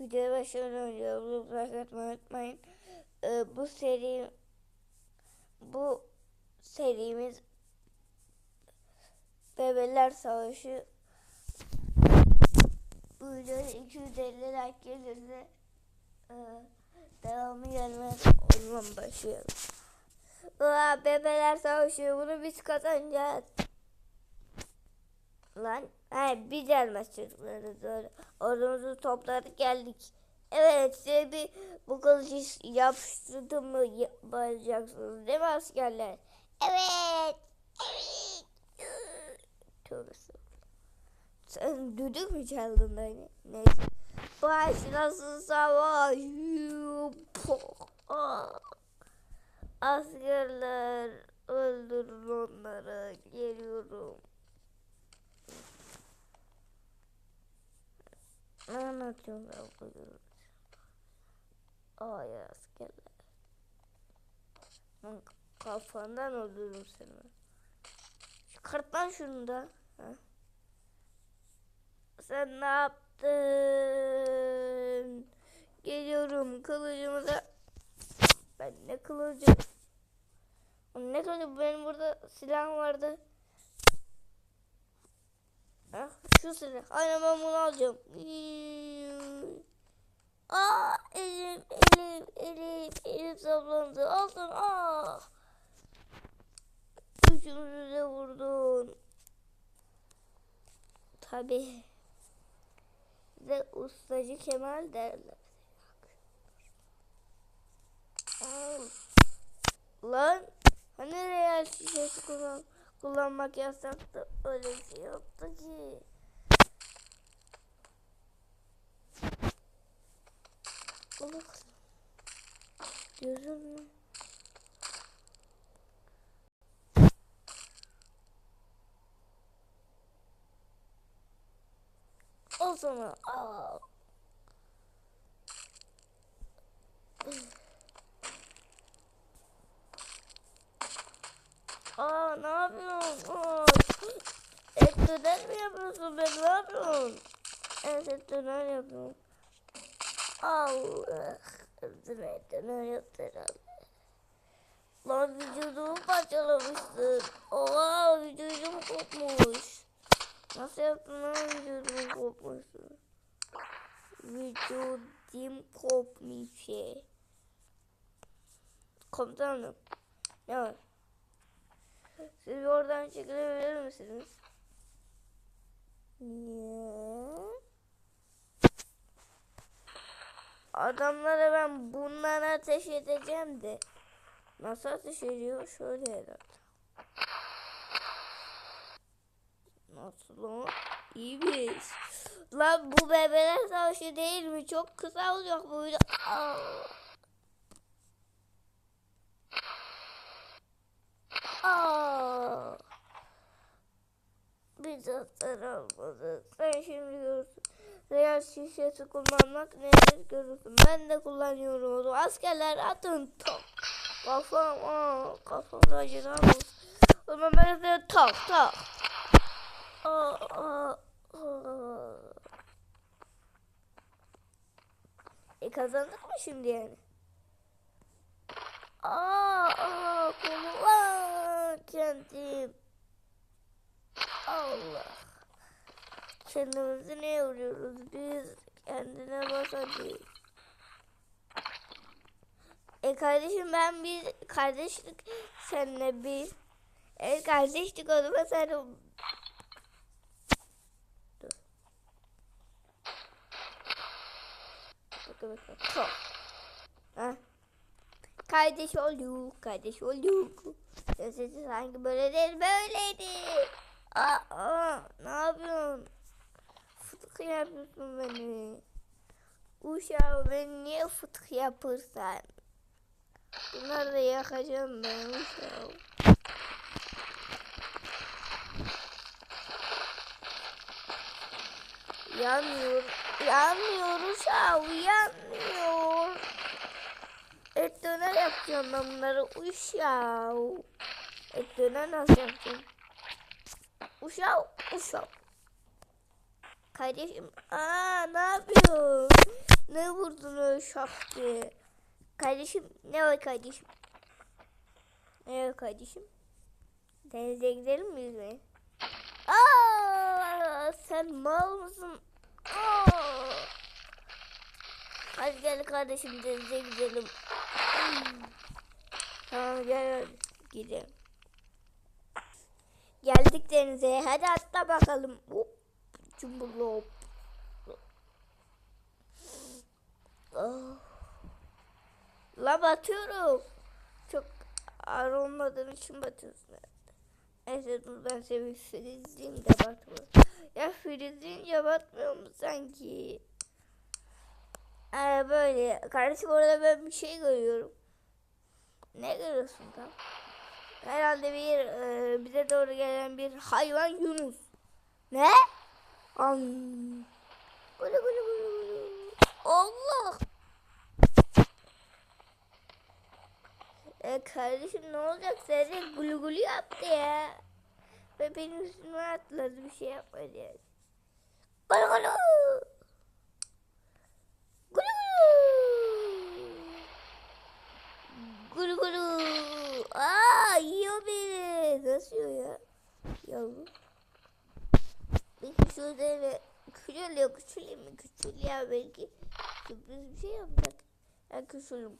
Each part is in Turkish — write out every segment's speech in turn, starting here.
Videoya başlamadan önce like atmayı unutmayın. Ee, bu seri bu serimiz Bebeler Savaşı bu videoya 250 like gelirse e, devamı gelmez. O zaman başlayalım. Aa, Bebeler Savaşı bunu biz kazanacağız. Lan hayır biz gelmez çocukları doğru. Ordumuzu topladık geldik. Evet size bir bu kılıcı yapıştırdım yapacaksınız değil mi askerler? Evet. Evet. Tövbe. Sen düdük mü çaldın beni? Neyse. Başlasın savaş. Askerler öldürün onları. Geliyorum. Ben bugün? Ay askerler. Lan kafandan öldürürüm seni. Çıkart lan şunu da. Ha? Sen ne yaptın? Geliyorum kılıcımıza. Ben ne kılıcı? Ne kılıcı? Benim burada silahım vardı. Ah, şu silah. Aynen ben bunu alacağım. Aa, elim, elim, elim, elim saplandı. Alsın, aa. Üçümüzü de vurdun. Tabi. Size ustacı Kemal derler. Lan, hani real şişesi kullan kullanmak yasaktı. Öyle bir şey yoktu ki. Allah Gözüm? O zaman aa. Aa ne yapıyorsun? Döner mi yapıyorsun ben ne yapıyorsun? Evet et döner yapıyorum. Allah. Döner yaptı herhalde. Lan vücudumu parçalamışsın. Oha vücudum kopmuş. Nasıl yaptın lan vücudumu kopmuşsun? Vücudum kopmuş. Komutanım. Ne var? Siz oradan çekilebilir misiniz? Niye? Adamlara ben bundan ateş edeceğim de. Nasıl ateş ediyor? Şöyle herhalde. Nasıl o? İyiymiş. Lan bu bebeler savaşı değil mi? Çok kısa olacak bu video. Aa. Biz atlar almadık. Sen şimdi görürsün. Real şişesi kullanmak nedir görürsün. Ben de kullanıyorum onu. Askerler atın top. Kafam, aa, kafamda acıdan olsun. O zaman ben de tak tak. Aa, aa, aa. E kazandık mı şimdi yani? Aa, aa, kullan kendim. Allah. Kendimizi ne yoruyoruz biz? Kendine bas hadi. E kardeşim ben bir kardeşlik seninle bir. Evet kardeşlik o zaman sen Dur. Bakın bakın. Çok. Ha. Kardeş olduk, kardeş olduk. Sesi sanki böyle değil, böyleydi. Aa, aa, ne yapıyorsun? Fıtık yapıyorsun beni. Uşağım beni niye fıtık yapırsan? Bunları da yakacağım ben uşağım. Yanmıyor, yanmıyor uşağım, yanmıyor. Et döner yapacağım ben bunları uşağım. Et döner nasıl yapacağım? Uşağım, uşağım. Kardeşim, aa ne yapıyorsun? Ne vurdun öyle şak diye? Kardeşim ne var kardeşim? Ne var kardeşim? Denize gidelim mi yüzmeye? Aa, sen mal mısın? Aa. Hadi gel kardeşim denize gidelim. Tamam gel gidelim. Geldik denize. Hadi atla bakalım. Hop. Cumbullu hop. Ah. La batıyorum. Çok ağır olmadığım için batıyorsun. Neyse dur ben seni filizleyeyim de batma. Ya filizleyince batmıyor mu sanki? Ee, böyle. Kardeşim orada ben bir şey görüyorum. Ne görüyorsun tam? Herhalde bir e, bize doğru gelen bir hayvan Yunus. Ne? Am. Gulu gulu gulu. Allah. E, kardeşim ne olacak? Sadece gulu gulu yaptı ya. Ve benim üstüme atladı bir şey yapmadı yani. Gulu. Gulu gulu. Gulu gulu. Aa yiyor yiyor ya? Yavrum. Peki şurada eve küçülüyor küçüleyim mi? Küçülüyor belki. Sürpriz bir şey yapacak. Ben küçülüm.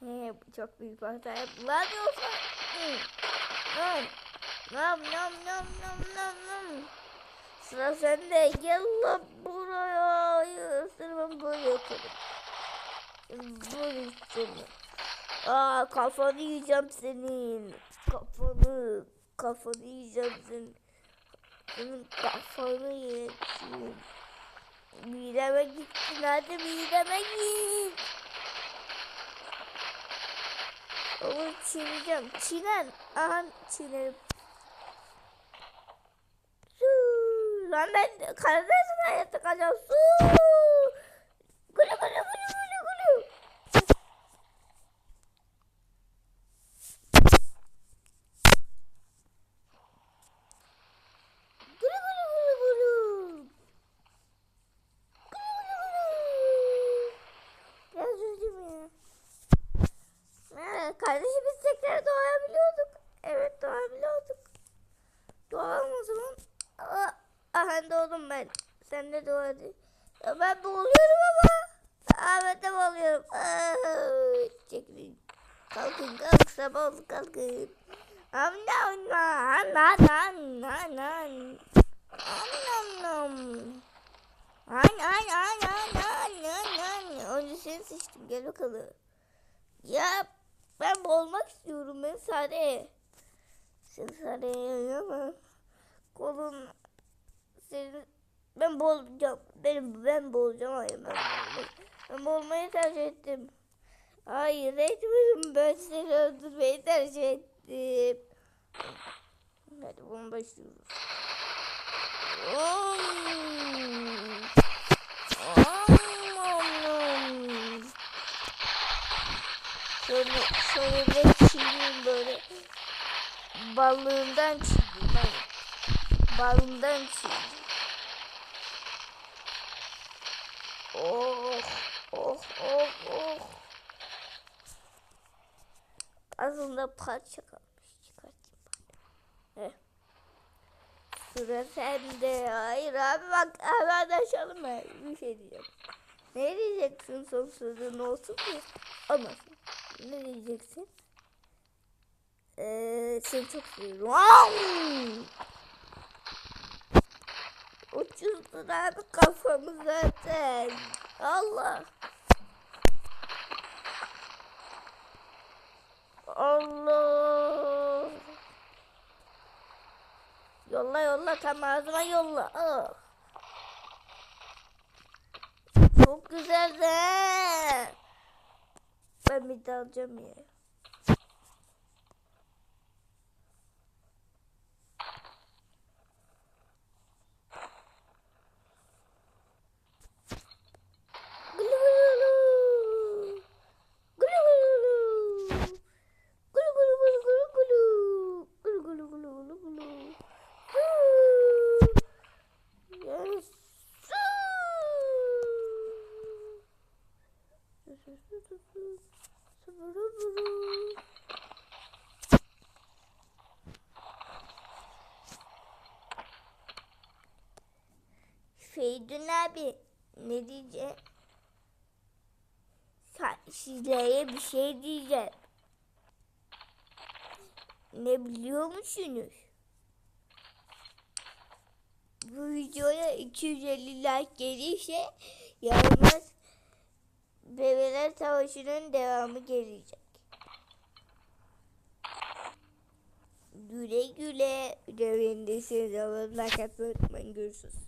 He, çok büyük bir hata yaptılar yoksa. Hmm. Nam. Nam nam nam nam nam. Sıra sende. Gel lan buraya. Isırmam böyle yaparım. Böyle istemem. Aa kafanı yiyeceğim senin. Kafanı. Kafanı yiyeceğim senin. Kafanı yiyeceğim. Mideme gittin hadi mideme git. Onu çiğneyeceğim. Çiğnen. Aha çiğnerim. Lan ben karadeniz hayatta kalacağım. Su. Gulu gulu gulu gulu gulu. Gulu gulu gulu gulu. Gulu gulu gulu. Biraz üzüldüm ya. Evet, kardeşim biz tekrar doğabiliyorduk. Evet doğabiliyorduk. Doğalım o zaman. Aa, aha doğdum ben. Sen de doğ hadi. Ya ben boğuluyorum ama. Aa, ben de boğuluyorum. Aa, çekilin. Kalkın kalk sabah oldu kalkın. Am nam nam nam nam nam nam. Am nam nam. An an an an an an an. Önce seni seçtim gel bakalım. Ya ben boğulmak istiyorum ben sade. Sen sade ama kolun senin ben boğulacağım. Benim ben boğulacağım hayır ben boğulacağım. Ben boğulmayı tercih ettim. Hayır etmedim ben seni öldürmeyi tercih ettim. Hadi bunu başlıyoruz. Om. Şöyle, şöyle çiğneyim böyle. Balığından çiğneyim. Balığından çiğneyim. Oh, oh, oh, oh. Aslında parça kalmış. Çıkartayım ben. Sıra sende. Hayır abi bak hemen açalım ben. Bir şey diyeceğim. Ne diyeceksin son sözün olsun mu? Olmasın. Ne diyeceksin? Ee, seni çok seviyorum. Am! Uçurdun abi kafamı zaten. Allah. Allah. Yolla yolla tam ağzıma yolla. Ah. Çok güzel de. Ben bir daha alacağım ya. Feydun abi ne diyeceğim? Sizlere bir şey diyeceğim. Ne biliyor musunuz? Bu videoya 250 like gelirse yalnız Bebeler Savaşı'nın devamı gelecek. Güle güle. Beğendiyseniz abone olmayı unutmayın. Görüşürüz.